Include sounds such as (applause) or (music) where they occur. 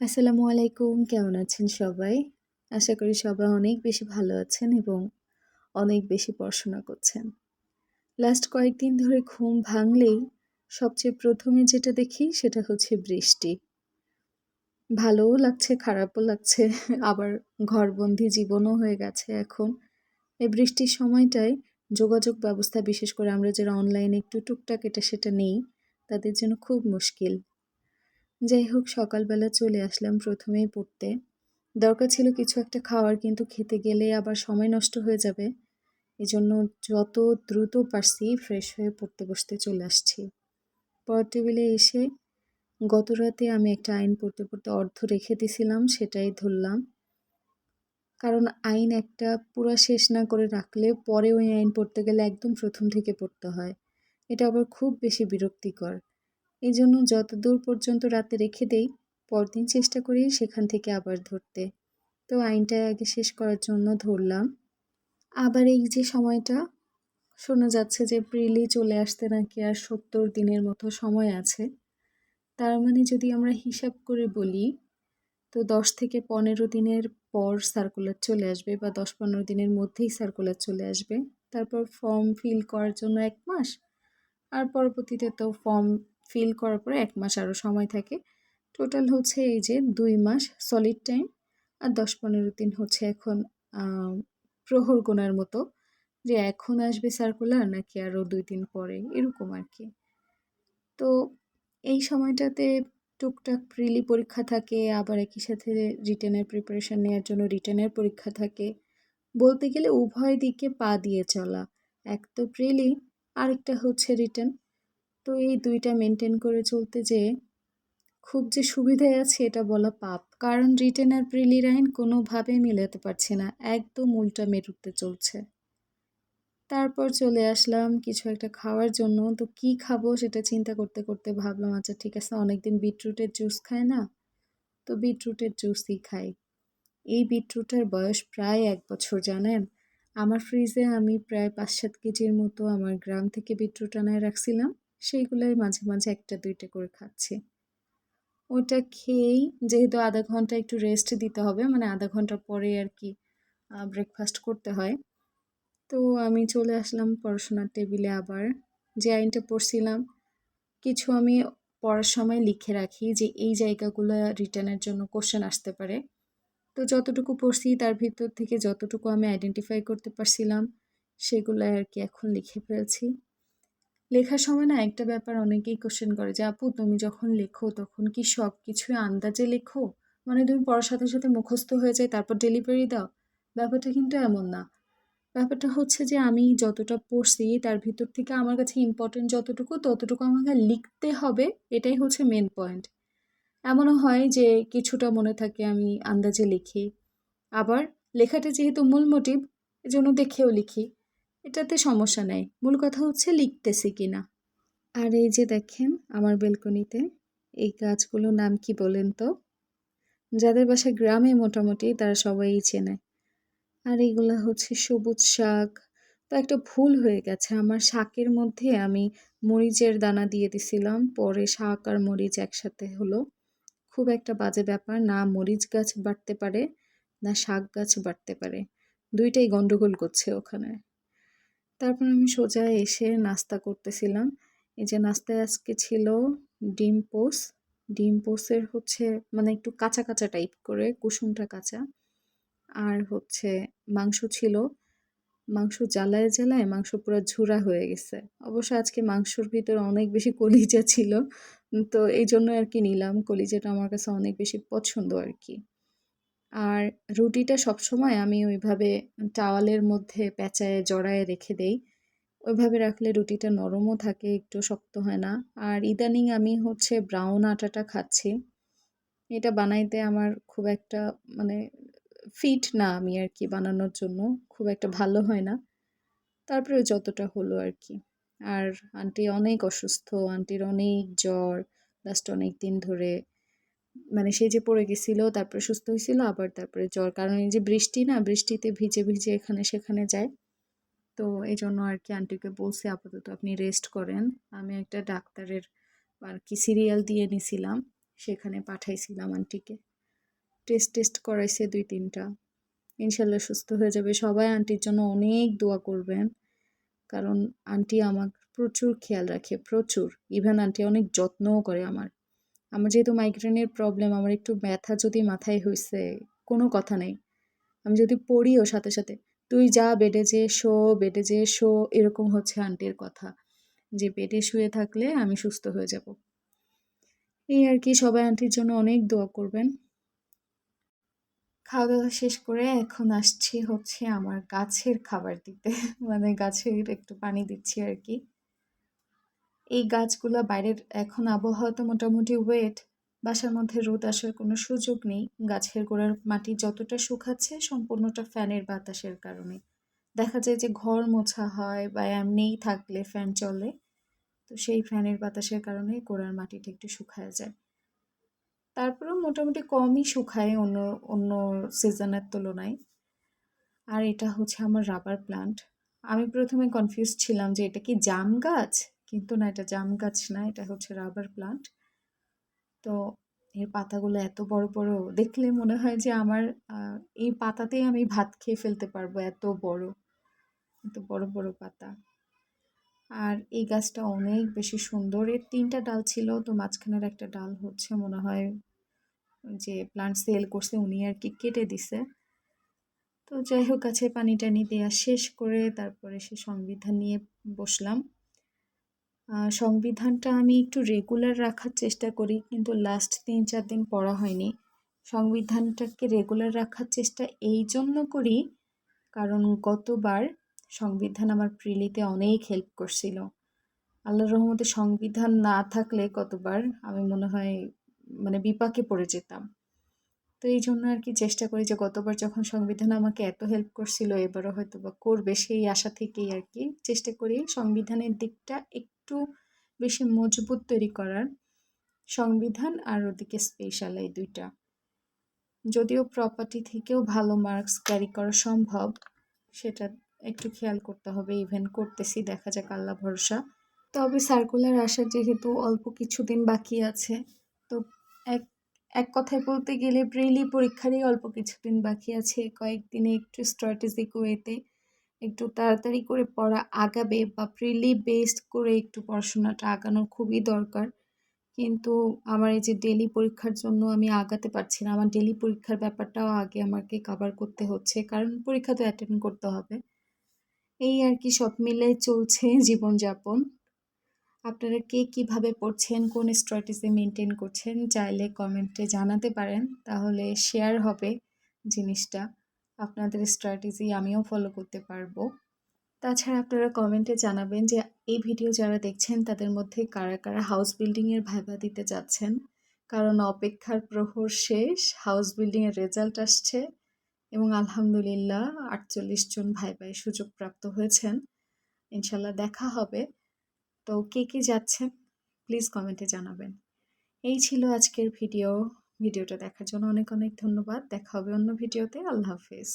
আসসালামু আলাইকুম, কেমন আছেন সবাই? আশা করি সবাই অনেক বেশি ভালো আছেন এবং অনেক বেশি পড়াশোনা করছেন। লাস্ট কয়েকদিন ধরে ঘুম ভাঙলেই সবচেয়ে প্রথমে যেটা দেখি সেটা হচ্ছে বৃষ্টি। ভালোও লাগছে, খারাপও লাগছে, আবার ঘরবন্দি জীবনও হয়ে গেছে এখন। এই বৃষ্টির সময়টায় যোগাযোগ ব্যবস্থা, বিশেষ করে আমরা যারা অনলাইনে একটু টুকটাক এটা সেটা নেই, তাদের জন্য খুব মুশকিল। যাই হোক, সকালবেলা চলে আসলাম প্রথমেই পড়তে। দরকার ছিল কিছু একটা খাওয়ার, কিন্তু খেতে গেলে আবার সময় নষ্ট হয়ে যাবে। এজন্য যত দ্রুত পারছি ফ্রেশ হয়ে পড়তে বসতে চলে আসছি। পর টেবিলে এসে গত রাতে আমি একটা আইন পড়তে পড়তে অর্ধ রেখে দিছিলাম, সেটাই ধরলাম। কারণ আইন একটা পুরো শেষ না করে রাখলে পরে ওই আইন পড়তে গেলে একদম প্রথম থেকে পড়তে হয়। এটা আবার খুব বেশি বিরক্তিকর। এই জন্য যত দূর পর্যন্ত রাতে রেখে দেই, পরদিন চেষ্টা করি সেখান থেকে আবার ধরতে। তো আইনটা আগে শেষ করার জন্য ধরলাম। আবার এই যে সময়টা, শোনা যাচ্ছে যে প্রিলি চলে আসতে নাকি আর সত্তর দিনের মতো সময় আছে। তার মানে যদি আমরা হিসাব করে বলি, তো দশ থেকে পনেরো দিনের পর সার্কুলার চলে আসবে বা দশ পনেরো দিনের মধ্যেই সার্কুলার চলে আসবে। তারপর ফর্ম ফিল করার জন্য এক মাস, আর পরবর্তীতে তো ফর্ম ফিল করার পরে এক মাস আরও সময় থাকে। টোটাল হচ্ছে এই যে দুই মাস সলিড টাইম আর দশ পনেরো দিন হচ্ছে এখন প্রহর গোনার মতো। যে এখন আসবে সার্কুলার নাকি আরও দুই দিন পরে? এরকম আর কি। তো এই সময়টাতে টুকটাক প্রিলি পরীক্ষা থাকে, আবার একই সাথে রিটেনের প্রিপারেশান নেওয়ার জন্য রিটেনের পরীক্ষা থাকে। বলতে গেলে উভয় দিকে পা দিয়ে চলা। এক তো প্রিলি আরেকটা হচ্ছে রিটেন তো এই দুইটা মেনটেন করে চলতে যে খুব যে সুবিধায় আছে এটা বলা পাপ। কারণ রিটেন আর প্রিলির আইন কোনোভাবে মিলাতে পারছে না, একদম উল্টা মেরুতে চলছে। তারপর চলে আসলাম কিছু একটা খাওয়ার জন্য। তো কি খাব সেটা চিন্তা করতে করতে ভাবলাম আচ্ছা ঠিক আছে, অনেকদিন বিটরুটের জুস খায় না? তো বিটরুটের জুসই খাই। এই বিটরুটের বয়স প্রায় এক বছর, জানেন? আমার ফ্রিজে আমি প্রায় পাঁচ সাত কেজির মতো আমার গ্রাম থেকে বিটরুট আনায় রাখছিলাম, সেইগুলোই মাঝে মাঝে একটা, দুইটা করে খাচ্ছি। ওটা খেয়েই যেহেতু আধা ঘণ্টা একটু রেস্ট দিতে হবে মানে আধা ঘণ্টা পরে আর কি ব্রেকফাস্ট করতে হয় তো আমি চলে আসলাম পড়াশোনার টেবিলে আবার। যে আইনটা পড়ছিলাম, কিছু আমি পড়ার সময় লিখে রাখি যে এই জায়গাগুলো রিটার্নের জন্য কোশ্চেন আসতে পারে। তো যতটুকু পড়ছি তার ভিতর থেকে যতটুকু আমি আইডেন্টিফাই করতে পারছিলাম সেগুলো আর কি এখন লিখে ফেলছি। লেখার সময় না একটা ব্যাপার অনেকেই কোশ্চেন করে যে, আপু, তুমি যখন লেখো তখন কি সব কিছুই আন্দাজে লেখো? মানে তুমি পড়ার সাথে সাথে মুখস্থ হয়ে যায়, তারপর ডেলিভারি দাও? ব্যাপারটা কিন্তু এমন না। ব্যাপারটা হচ্ছে যে আমি যতটা পড়ছি তার ভিতর থেকে আমার কাছে ইম্পর্টেন্ট যতটুকু, ততটুকু আমাকে লিখতে হবে, এটাই হচ্ছে মেন পয়েন্ট এমনও হয় যে কিছুটা মনে থাকে আমি আন্দাজে লিখি। আবার লেখাটা যেহেতু মূল মোটিভ এজন্য দেখেও লিখি। এটাতে সমস্যা নেই। মূল কথা হচ্ছে লিখতেছি কি না আর এই যে দেখেন আমার বেলকনিতে এই গাছগুলোর নাম কি বলেন তো? যাদের বাসা গ্রামে মোটামুটি তারা সবাই চেনে। আর এইগুলো হচ্ছে সবুজ শাক। তো একটা ভুল হয়ে গেছে। আমার শাকের মধ্যে আমি মরিচের দানা দিয়ে দিছিলাম। পরে শাক আর মরিচ একসাথে হলো। খুব একটা বাজে ব্যাপার না, মরিচ গাছ বাড়তে পারে, না শাক গাছ বাড়তে পারে। দুইটাই গন্ডগোল করছে ওখানে। তারপর আমি সোজা এসে নাস্তা করতেছিলাম। এই যে নাস্তায় আজকে ছিল ডিম পোস। ডিম পোসের হচ্ছে মানে একটু কাঁচা কাঁচা টাইপ করে, কুসুমটা কাঁচা। আর হচ্ছে মাংস ছিল, মাংস জ্বালায় জ্বালায় মাংস পুরো ঝুরা হয়ে গেছে। অবশ্য আজকে মাংসর ভিতরে অনেক বেশি কলিজা ছিল, তো এই জন্য আর কি নিলাম। কলিজাটা আমার কাছে অনেক বেশি পছন্দ আর কি। আর রুটিটা সবসময় আমি ওইভাবে টাওয়ালের মধ্যে পেঁচায়, জড়ায় রেখে দেই। ওইভাবে রাখলে রুটিটা নরমও থাকে, একটু শক্ত হয় না। আর ইদানিং আমি হচ্ছে ব্রাউন আটাটা খাচ্ছি। এটা বানাইতে আমার খুব একটা মানে ফিট না আমি আর কি বানানোর জন্য, খুব একটা ভালো হয় না। তারপরে যতটা হলো আর কি আর আন্টি অনেক অসুস্থ আন্টির অনেক জ্বর লাস্ট অনেক দিন ধরে। মানে সে যে পড়ে গেছিল, তারপরে সুস্থ হয়েছিল, আবার তারপরে জ্বর। কারণ এই যে বৃষ্টি না, বৃষ্টিতে ভিজে ভিজে এখানে সেখানে যায়। তো এই জন্য আর কি আন্টিকে বলছি, আপাতত আপনি রেস্ট করেন। আমি একটা ডাক্তারের আর কি সিরিয়াল দিয়ে নিছিলাম, সেখানে পাঠাইছিলাম আন্টিকে টেস্ট টেস্ট করাইছে দুই, তিনটা। ইনশাল্লাহ সুস্থ হয়ে যাবে। সবাই আন্টির জন্য অনেক দোয়া করবেন। কারণ আন্টি আমার প্রচুর খেয়াল রাখে, প্রচুর। ইভেন আন্টি অনেক যত্নও করে আমার। আমার যেহেতু মাইগ্রেনের প্রবলেম আমার একটু ব্যথা যদি মাথায় হয়েছে কোনো কথা নেই। আমি যদি পড়িও সাথে সাথে, তুই যা বেডে যে শো, বেডে যে শো, এরকম হচ্ছে আন্টির কথা। যে বেডে শুয়ে থাকলে আমি সুস্থ হয়ে যাব। এই আর কি, সবাই আন্টির জন্য অনেক দোয়া করবেন। খাওয়া দাওয়া শেষ করে এখন আসছি হচ্ছে আমার গাছের খাবার দিতে। (laughs) মানে গাছের একটু পানি দিচ্ছি আর কি এই গাছগুলো বাইরের এখন আবহাওয়া তো মোটামুটি ওয়েট বাসার মধ্যে রোদ আসার কোনো সুযোগ নেই। গাছের গোড়ার মাটি যতটা শুকাচ্ছে সম্পূর্ণটা ফ্যানের বাতাসের কারণে। দেখা যায় যে ঘর মোছা হয় বা এমনিই থাকলে ফ্যান চলে, তো সেই ফ্যানের বাতাসের কারণে গোড়ার মাটিটা একটু শুকায় যায়। তারপরেও মোটামুটি কমই শুকায় অন্য অন্য সিজনের তুলনায়। আর এটা হচ্ছে আমার রাবার প্লান্ট আমি প্রথমে কনফিউজ ছিলাম যে এটা কি জাম গাছ? কিন্তু না, এটা জাম গাছ না, এটা হচ্ছে রাবার প্লান্ট তো এর পাতাগুলো এত বড় বড়, দেখলে মনে হয় যে আমার এই পাতাতেই আমি ভাত খেয়ে ফেলতে পারব এত বড় এত বড় বড় পাতা। আর এই গাছটা অনেক বেশি সুন্দর। এর তিনটা ডাল ছিল, তো মাঝখানের একটা ডাল হচ্ছে মনে হয় যে প্লান্ট সেল করছে উনি আর কি কেটে দিছে। তো যাই হোক আছে পানি টানি দেওয়া শেষ করে তারপরে সে সংবিধান নিয়ে বসলাম। সংবিধানটা আমি একটু রেগুলার রাখার চেষ্টা করি, কিন্তু লাস্ট তিন চার দিন পড়া হয়নি। সংবিধানটাকে রেগুলার রাখার চেষ্টা এই জন্য করি, কারণ গতবার সংবিধান আমার প্রিলিতে অনেক হেল্প করছিল। আল্লাহর রহমতে সংবিধান না থাকলে কতবার, আমি মনে হয় মানে বিপাকে পড়ে যেতাম। তো এই জন্য আর কি চেষ্টা করি যে গতবার যখন সংবিধান আমাকে এত হেল্প করছিল, এবারও হয়তো বা করবে সেই আশা থেকেই আর কি চেষ্টা করি সংবিধানের দিকটা একটু বেশি মজবুত তৈরি করার। সংবিধান আর ওদিকে স্পেশাল এই দুইটা। যদিও প্রপার্টি থেকেও ভালো মার্কস ক্যারি করা সম্ভব, সেটা একটু খেয়াল করতে হবে ইভেন করতেছি, দেখা যাক, আল্লাহ ভরসা। তবে সার্কুলার আসার যেহেতু অল্প কিছুদিন বাকি আছে এক এক কথায় বলতে গেলে ব্রেলি পরীক্ষারই অল্প কিছুদিন বাকি আছে। কয়েকদিনে একটু স্ট্র্যাটেজিক ওয়েতে একটু তাড়াতাড়ি করে পড়া আগাবে বা প্রিলি বেসড করে একটু পড়াশোনাটা আগানোর খুবই দরকার। কিন্তু আমার এই যে ডেলি পরীক্ষার জন্য আমি আগাতে পারছি না। আমার ডেলি পরীক্ষার ব্যাপারটাও আগে আমাকে কাভার করতে হচ্ছে। কারণ পরীক্ষা তো অ্যাটেন্ড করতে হবে। এই আর কি সব মিলে চলছে জীবনযাপন। আপনারা কে কীভাবে পড়ছেন, কোন স্ট্র্যাটেজি মেনটেন করছেন, চাইলে কমেন্টে জানাতে পারেন। তাহলে শেয়ার হবে জিনিসটা। আপনাদের স্ট্র্যাটেজি আমিও ফলো করতে পারব। তাছাড়া আপনারা কমেন্টে জানাবেন যে, এই ভিডিও যারা দেখছেন, তাদের মধ্যে কারা কারা হাউস বিল্ডিংয়ের ভাইবা দিতে যাচ্ছেন? কারণ অপেক্ষার প্রহর শেষ হাউস বিল্ডিংয়ের রেজাল্ট আসছে এবং আলহামদুলিল্লাহ আটচল্লিশ জন ভাই ভাই সুযোগ প্রাপ্ত হয়েছেন। ইনশাল্লাহ দেখা হবে। তো কে কে যাচ্ছেন? প্লিজ কমেন্টে জানাবেন। এই ছিল আজকের ভিডিও। ভিডিওটা দেখার জন্য অনেক অনেক ধন্যবাদ। দেখা হবে অন্য ভিডিওতে। আল্লাহ হাফিজ।